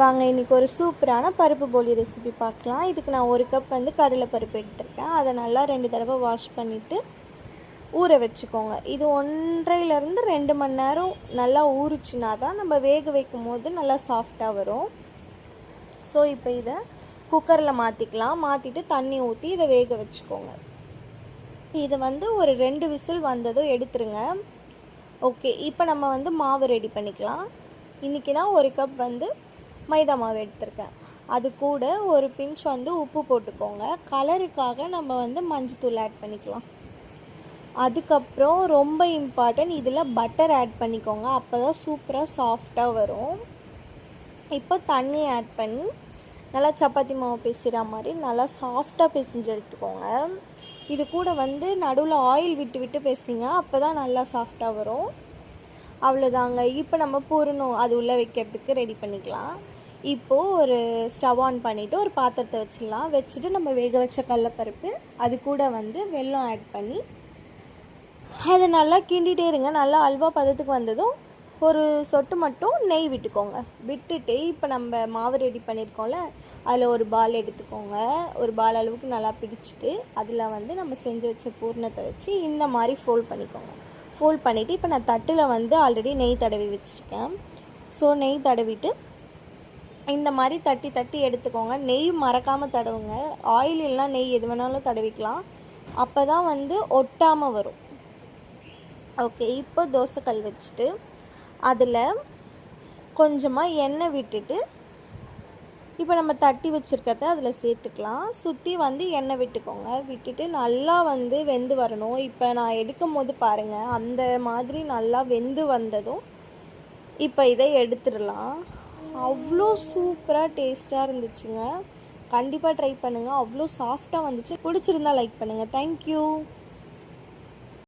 வாங்க இன்றைக்கி ஒரு சூப்பரான பருப்பு போலி ரெசிபி பார்க்கலாம். இதுக்கு நான் ஒரு கப் வந்து கடலை பருப்பு எடுத்திருக்கேன். அதை நல்லா ரெண்டு தடவை வாஷ் பண்ணிவிட்டு ஊற வச்சுக்கோங்க. இது ஒன்றையிலேருந்து ரெண்டு மணி நேரம் நல்லா ஊறுச்சுனா தான் நம்ம வேக வைக்கும் போது நல்லா சாஃப்டாக வரும். ஸோ இப்போ இதை குக்கரில் மாற்றிக்கலாம் மாற்றிட்டு தண்ணி ஊற்றி இதை வேக வச்சுக்கோங்க. இது வந்து ஒரு ரெண்டு விசில் வந்ததும் எடுத்துருங்க. ஓகே இப்போ நம்ம வந்து மாவு ரெடி பண்ணிக்கலாம். இன்றைக்கி ஒரு கப் வந்து மைதா மாவு எடுத்திருக்கேன். அது கூட ஒரு பிஞ்ச் வந்து உப்பு போட்டுக்கோங்க. கலருக்காக நம்ம வந்து மஞ்சத்தூள் ஆட் பண்ணிக்கலாம். அதுக்கப்புறம் ரொம்ப இம்பார்ட்டன்ட் இதில் பட்டர் ஆட் பண்ணிக்கோங்க. அப்போ தான் சூப்பராக சாஃப்டாக வரும். இப்போ தண்ணி ஆட் பண்ணி நல்லா சப்பாத்தி மாவு பிசுகிற மாதிரி நல்லா சாஃப்டாக பிசைஞ்சு எடுத்துக்கோங்க. இது கூட வந்து நடுவில் ஆயில் விட்டு விட்டு பேசிங்க. அப்போ தான் நல்லா சாஃப்டாக வரும். அவ்வளோதாங்க இப்போ நம்ம பூரணும் அது உள்ளே வைக்கிறதுக்கு ரெடி பண்ணிக்கலாம். இப்போது ஒரு ஸ்டவ் ஆன் பண்ணிவிட்டு ஒரு பாத்திரத்தை வச்சிடலாம். வச்சுட்டு நம்ம வேக வச்ச கடலப்பருப்பு அது கூட வந்து வெல்லம் ஆட் பண்ணி அதை நல்லா கிண்டிகிட்டே இருங்க. நல்லா அல்வா பதத்துக்கு வந்ததும் ஒரு சொட்டு மட்டும் நெய் விட்டுக்கோங்க. விட்டுட்டு இப்போ நம்ம மாவு ரெடி பண்ணியிருக்கோம்ல அதில் ஒரு பால் எடுத்துக்கோங்க. ஒரு பால் அளவுக்கு நல்லா பிடிச்சிட்டு அதில் வந்து நம்ம செஞ்சு வச்ச பூர்ணத்தை வச்சு இந்த மாதிரி ஃபோல்ட் பண்ணிக்கோங்க. ஃபோல்ட் பண்ணிவிட்டு இப்போ நான் தட்டில் வந்து ஆல்ரெடி நெய் தடவி வச்சுருக்கேன். ஸோ நெய் தடவிட்டு இந்த மாதிரி தட்டி தட்டி எடுத்துக்கோங்க. நெய் மறக்காமல் தடவுங்க. ஆயில் இல்லைனா நெய் எது வேணாலும் தடவிக்கலாம். அப்போ தான் வந்து ஒட்டாமல் வரும். ஓகே இப்போ தோசைக்கல் வச்சுட்டு அதில் கொஞ்சமாக எண்ணெய் விட்டுட்டு இப்போ நம்ம தட்டி வச்சுருக்கிறத அதில் சேர்த்துக்கலாம். சுற்றி வந்து எண்ணெய் விட்டுக்கோங்க. விட்டுட்டு நல்லா வந்து வெந்து வரணும். இப்போ நான் எடுக்கும் போது பாருங்கள் அந்த மாதிரி நல்லா வெந்து வந்ததும் இப்போ இதை எடுத்துடலாம். அவ்வளோ சூப்பராக டேஸ்ட்டாக இருந்துச்சுங்க. கண்டிப்பாக ட்ரை பண்ணுங்கள் அவ்வளோ சாஃப்டாக வந்துச்சு. பிடிச்சிருந்தா லைக் பண்ணுங்கள் தேங்க்யூ